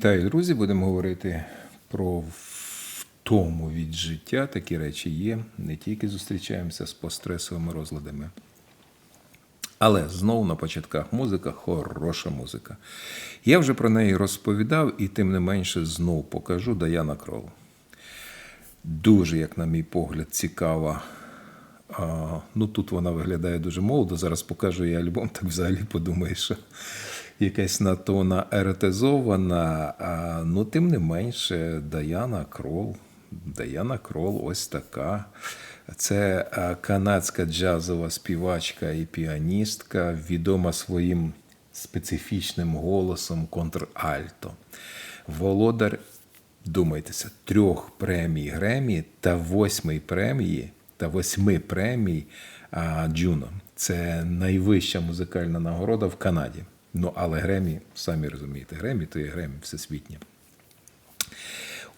Вітаю, друзі! Будемо говорити про втому від життя. Такі речі є. Не тільки зустрічаємося з постресовими розладами. Але знову на початках музика хороша музика. Я вже про неї розповідав, і тим не менше знов покажу Даяна Крол. Дуже, як на мій погляд, цікава. А, ну тут вона виглядає дуже молодо. Зараз покажу її альбом, так взагалі подумаєш, якась надто вона еретизована. Ну, тим не менше, Даяна Крол. Даяна Крол ось така. Це канадська джазова співачка і піаністка, відома своїм специфічним голосом контральто. Володар, думайтеся, трьох премій Гремі та восьмої премії та восьми премій Джуно. Це найвища музикальна нагорода в Канаді. Ну, але Гремі, самі розумієте, Гремі то є Гремі всесвітнє.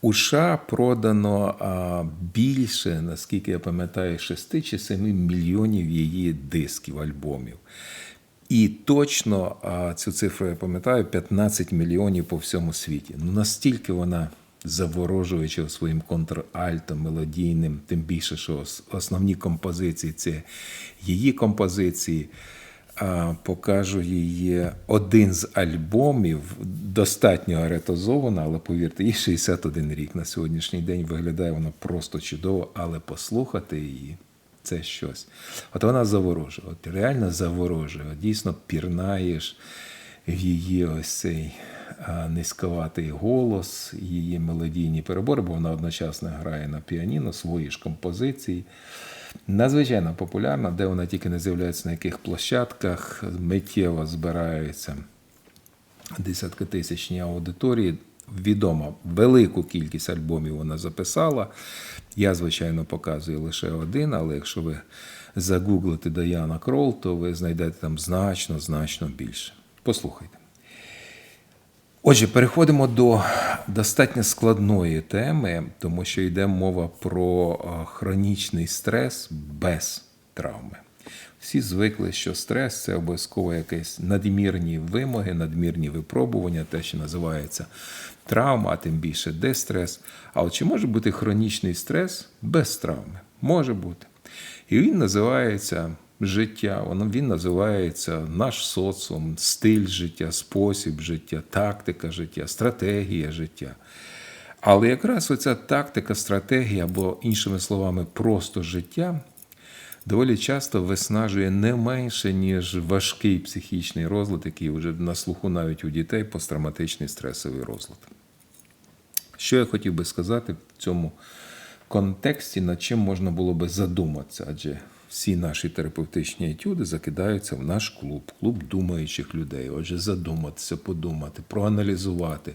У США продано а, більше, наскільки я пам'ятаю, 6 чи 7 мільйонів її дисків, альбомів. І точно а, цю цифру я пам'ятаю 15 мільйонів по всьому світі. Ну настільки вона заворожуюча своїм контральтом, мелодійним, тим більше, що основні композиції це її композиції. Покажу її один з альбомів, достатньо аретозована, але повірте, їй 61 рік на сьогоднішній день виглядає вона просто чудово, але послухати її це щось. От вона заворожує, от реально заворожує. От дійсно пірнаєш в її ось цей низьковатий голос, її мелодійні перебори, бо вона одночасно грає на піаніно свої ж композиції. Надзвичайно популярна, де вона тільки не з'являється на яких площадках, миттєво збираються десяткотисячні аудиторії. Відомо, велику кількість альбомів вона записала. Я, звичайно, показую лише один, але якщо ви загуглите Даяна Крол, то ви знайдете там значно, значно більше. Послухайте. Отже, переходимо до достатньо складної теми, тому що йде мова про е, хронічний стрес без травми. Всі звикли, що стрес це обов'язково якісь надмірні вимоги, надмірні випробування, те, що називається травма, а тим більше дестрес. А от чи може бути хронічний стрес без травми? Може бути. І він називається життя, воно він називається наш соціум, стиль життя, спосіб життя, тактика життя, стратегія життя. Але якраз оця тактика, стратегія, або, іншими словами, просто життя доволі часто виснажує не менше, ніж важкий психічний розлад, який вже на слуху навіть у дітей посттравматичний стресовий розлад. Що я хотів би сказати в цьому контексті, над чим можна було би задуматися, адже всі наші терапевтичні етюди закидаються в наш клуб, клуб думаючих людей. Отже, задуматися, подумати, проаналізувати,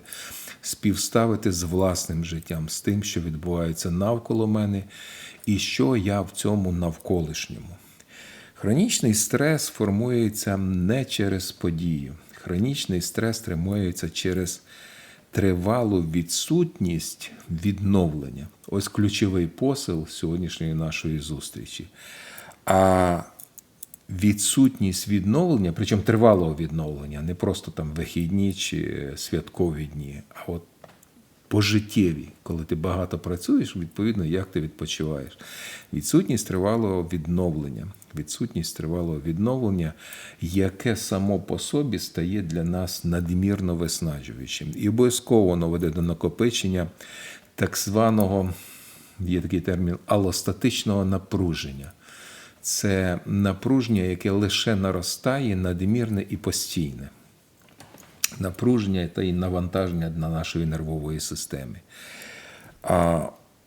співставити з власним життям, з тим, що відбувається навколо мене, і що я в цьому навколишньому. Хронічний стрес формується не через подію. Хронічний стрес тримується через тривалу відсутність відновлення. Ось ключовий посил сьогоднішньої нашої зустрічі. А відсутність відновлення, причому тривалого відновлення, не просто там вихідні чи святкові дні, а от пожиттєві, коли ти багато працюєш, відповідно, як ти відпочиваєш. Відсутність тривалого відновлення, відсутність тривалого відновлення, яке само по собі стає для нас надмірно виснажуючим. І обов'язково воно веде до накопичення так званого, є такий термін, алостатичного напруження. Це напруження, яке лише наростає, надмірне і постійне напруження та й навантаження на нашої нервової системи. А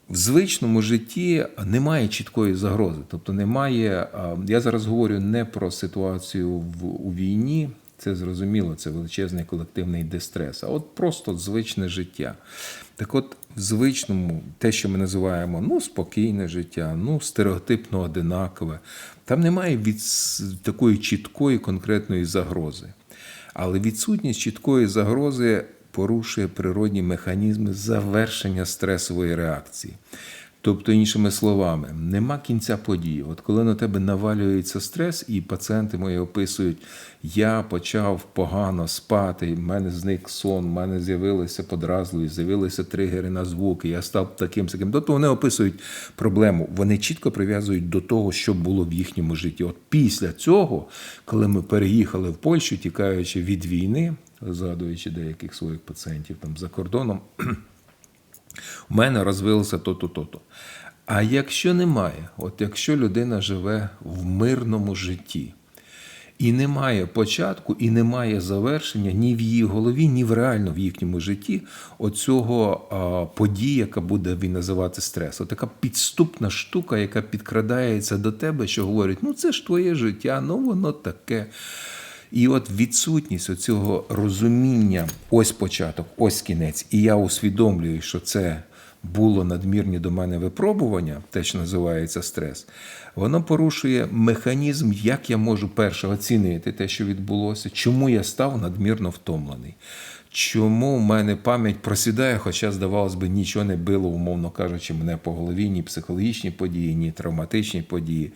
в звичному житті немає чіткої загрози. Тобто немає. Я зараз говорю не про ситуацію в, у війні, це зрозуміло, це величезний колективний дистрес, а от просто звичне життя. Так от, в звичному, те, що ми називаємо ну, спокійне життя, ну, стереотипно одинакове, там немає від такої чіткої конкретної загрози. Але відсутність чіткої загрози порушує природні механізми завершення стресової реакції. Тобто, іншими словами, нема кінця події. От коли на тебе навалюється стрес, і пацієнти мої описують, я почав погано спати, в мене зник сон, в мене з'явилися подразливість, з'явилися тригери на звуки, я став таким сяким. Тобто вони описують проблему. Вони чітко прив'язують до того, що було в їхньому житті. От після цього, коли ми переїхали в Польщу, тікаючи від війни, згадуючи деяких своїх пацієнтів там за кордоном. У мене розвилося то-то, то-то. А якщо немає, от якщо людина живе в мирному житті, і немає початку, і немає завершення ні в її голові, ні в реально в їхньому житті оцього події, яка буде він називати стрес. От така підступна штука, яка підкрадається до тебе, що говорить: ну це ж твоє життя, ну воно таке. І от відсутність цього розуміння, ось початок, ось кінець, і я усвідомлюю, що це було надмірні до мене випробування, те, що називається стрес, воно порушує механізм, як я можу перше оцінити те, що відбулося, чому я став надмірно втомлений. Чому в мене пам'ять просідає, хоча, здавалось би, нічого не било, умовно кажучи, мене по голові, ні психологічні події, ні травматичні події.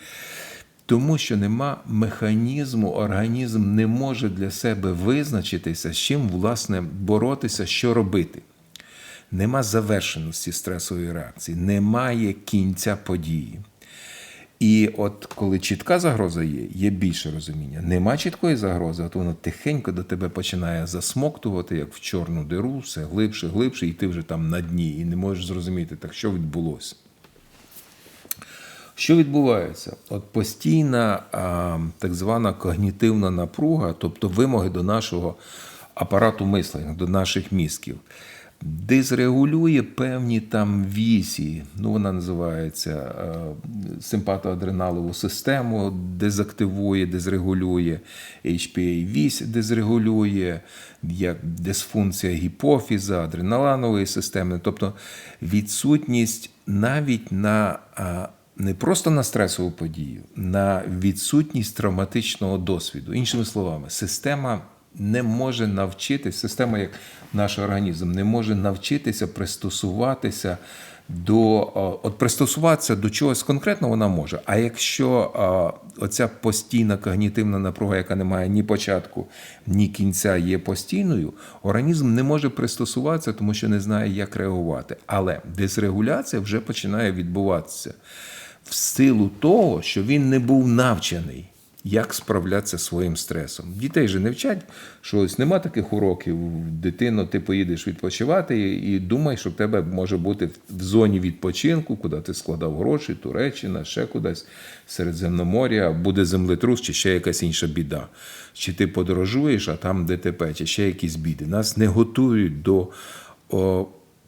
Тому що нема механізму, організм не може для себе визначитися, з чим власне боротися, що робити. Нема завершеності стресової реакції, немає кінця події. І от коли чітка загроза є, є більше розуміння. Нема чіткої загрози, от воно тихенько до тебе починає засмоктувати, як в чорну диру, все глибше, глибше, і ти вже там на дні, і не можеш зрозуміти, так що відбулося. Що відбувається? От постійна так звана когнітивна напруга, тобто вимоги до нашого апарату мислення, до наших мізків, дизрегулює певні там вісі, ну вона називається а, симпатоадреналову систему, дезактивує, дезрегулює, HPA вісь дезрегулює, як дисфункція гіпофіза, адреналанової системи, тобто відсутність навіть на не просто на стресову подію, на відсутність травматичного досвіду. Іншими словами, система не може навчитися, система, як наш організм, не може навчитися пристосуватися до от пристосуватися до чогось конкретного вона може. А якщо оця постійна когнітивна напруга, яка не має ні початку, ні кінця, є постійною, організм не може пристосуватися, тому що не знає, як реагувати. Але дисрегуляція вже починає відбуватися в силу того, що він не був навчений, як справлятися зі своїм стресом. Дітей же не вчать, що ось нема таких уроків. Дитино, ти поїдеш відпочивати і думай, що в тебе може бути в зоні відпочинку, куди ти складав гроші, Туреччина, ще кудись, Середземномор'я, буде землетрус чи ще якась інша біда. Чи ти подорожуєш, а там ДТП, чи ще якісь біди. Нас не готують до.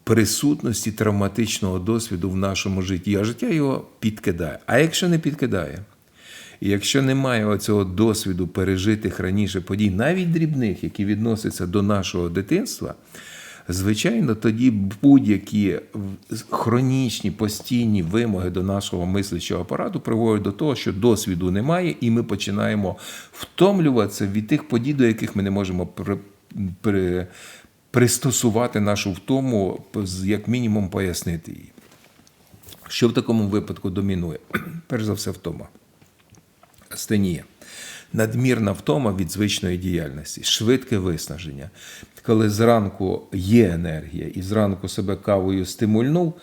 Присутності травматичного досвіду в нашому житті, а життя його підкидає. А якщо не підкидає, і якщо немає оцього досвіду пережитих раніше подій, навіть дрібних, які відносяться до нашого дитинства, звичайно, тоді будь-які хронічні постійні вимоги до нашого мислячого апарату приводять до того, що досвіду немає, і ми починаємо втомлюватися від тих подій, до яких ми не можемо при, пристосувати нашу втому, як мінімум, пояснити її. Що в такому випадку домінує? Перш за все, втома. Астенія. Надмірна втома від звичної діяльності, швидке виснаження. Коли зранку є енергія і зранку себе кавою стимульнув,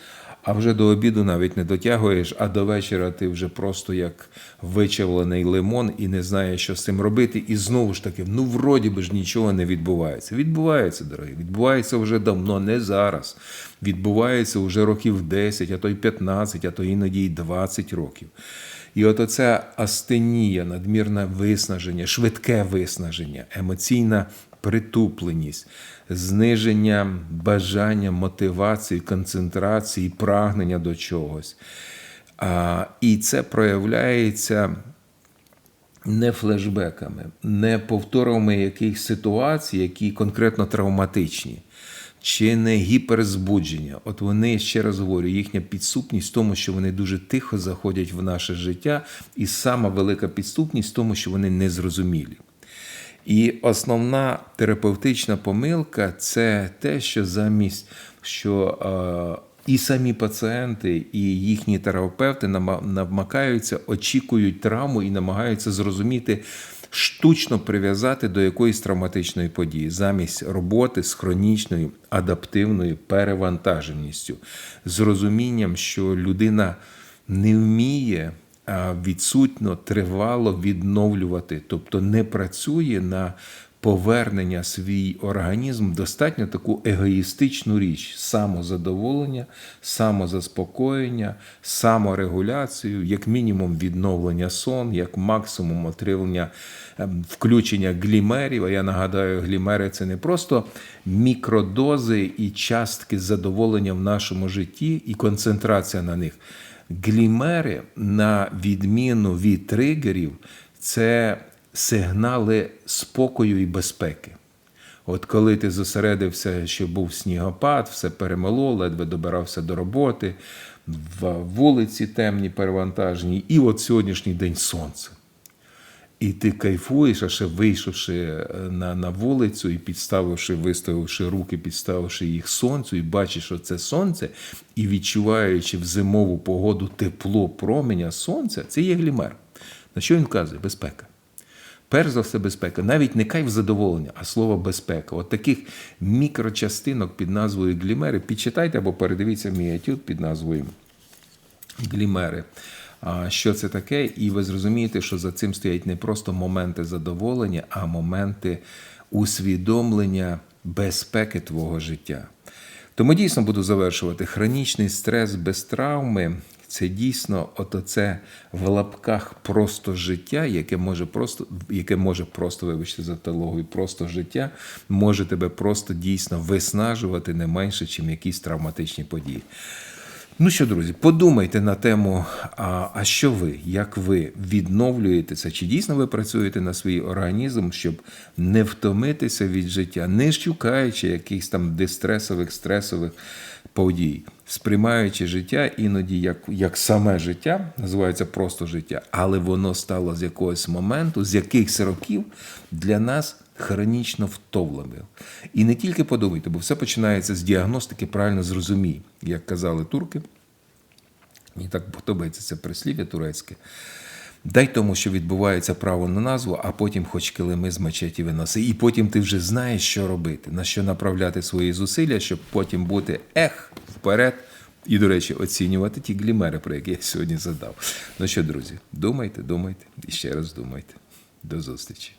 а вже до обіду навіть не дотягуєш, а до вечора ти вже просто як вичавлений лимон і не знаєш, що з цим робити. І знову ж таки, ну вроді би ж нічого не відбувається. Відбувається, дорогі, відбувається вже давно, не зараз. Відбувається вже років 10, а то й 15, а то іноді й 20 років. І от оця астенія, надмірне виснаження, швидке виснаження, емоційна притупленість, зниження бажання, мотивації, концентрації, прагнення до чогось. А, І це проявляється не флешбеками, не повторами якихось ситуацій, які конкретно травматичні. Чи не гіперзбудження. От вони, ще раз говорю, їхня підступність в тому, що вони дуже тихо заходять в наше життя, і сама велика підступність в тому, що вони незрозумілі. І основна терапевтична помилка це те, що замість що І самі пацієнти, і їхні терапевти нама- намагаються, очікують травму і намагаються зрозуміти, штучно прив'язати до якоїсь травматичної події замість роботи з хронічною адаптивною перевантаженістю, з розумінням, що людина не вміє а відсутно тривало відновлювати, тобто не працює на повернення свій організм достатньо таку егоїстичну річ: самозадоволення, самозаспокоєння, саморегуляцію, як мінімум відновлення сон, як максимум отримання ем, включення глімерів. А я нагадаю, глімери це не просто мікродози і частки задоволення в нашому житті і концентрація на них. Глімери, на відміну від тригерів, це сигнали спокою і безпеки. От коли ти зосередився, що був снігопад, все перемело, ледве добирався до роботи, в вулиці темні, перевантажені, і от сьогоднішній день сонце. І ти кайфуєш, а ще вийшовши е, на, на вулицю і підставивши, виставивши руки, підставивши їх сонцю, і бачиш, що це сонце, і відчуваючи в зимову погоду тепло променя сонця, це є глімер. На що він вказує? Безпека. Перш за все, безпека. Навіть не кайф задоволення, а слово безпека. От таких мікрочастинок під назвою глімери. Підчитайте або передивіться мій етюд під назвою глімери. Що це таке? І ви зрозумієте, що за цим стоять не просто моменти задоволення, а моменти усвідомлення безпеки твого життя. Тому дійсно буду завершувати. Хронічний стрес без травми це дійсно от оце в лапках просто життя, яке може просто, яке може просто, вибачте за теологію, просто життя, може тебе просто дійсно виснажувати не менше, ніж якісь травматичні події. Ну що, друзі, подумайте на тему, а, а що ви, як ви відновлюєтеся, чи дійсно ви працюєте на свій організм, щоб не втомитися від життя, не шукаючи якихось там дистресових, стресових подій, сприймаючи життя іноді як, як саме життя, називається просто життя, але воно стало з якогось моменту, з якихось років для нас хронічно втомленим. І не тільки подумайте, бо все починається з діагностики, правильно зрозумій, як казали турки. Мені так подобається це прислів'я турецьке. Дай тому, що відбувається право на назву, а потім хоч килими з мечеті виноси. І потім ти вже знаєш, що робити, на що направляти свої зусилля, щоб потім бути ех вперед. І, до речі, оцінювати ті глімери, про які я сьогодні задав. Ну що, друзі, думайте, думайте і ще раз думайте. До зустрічі.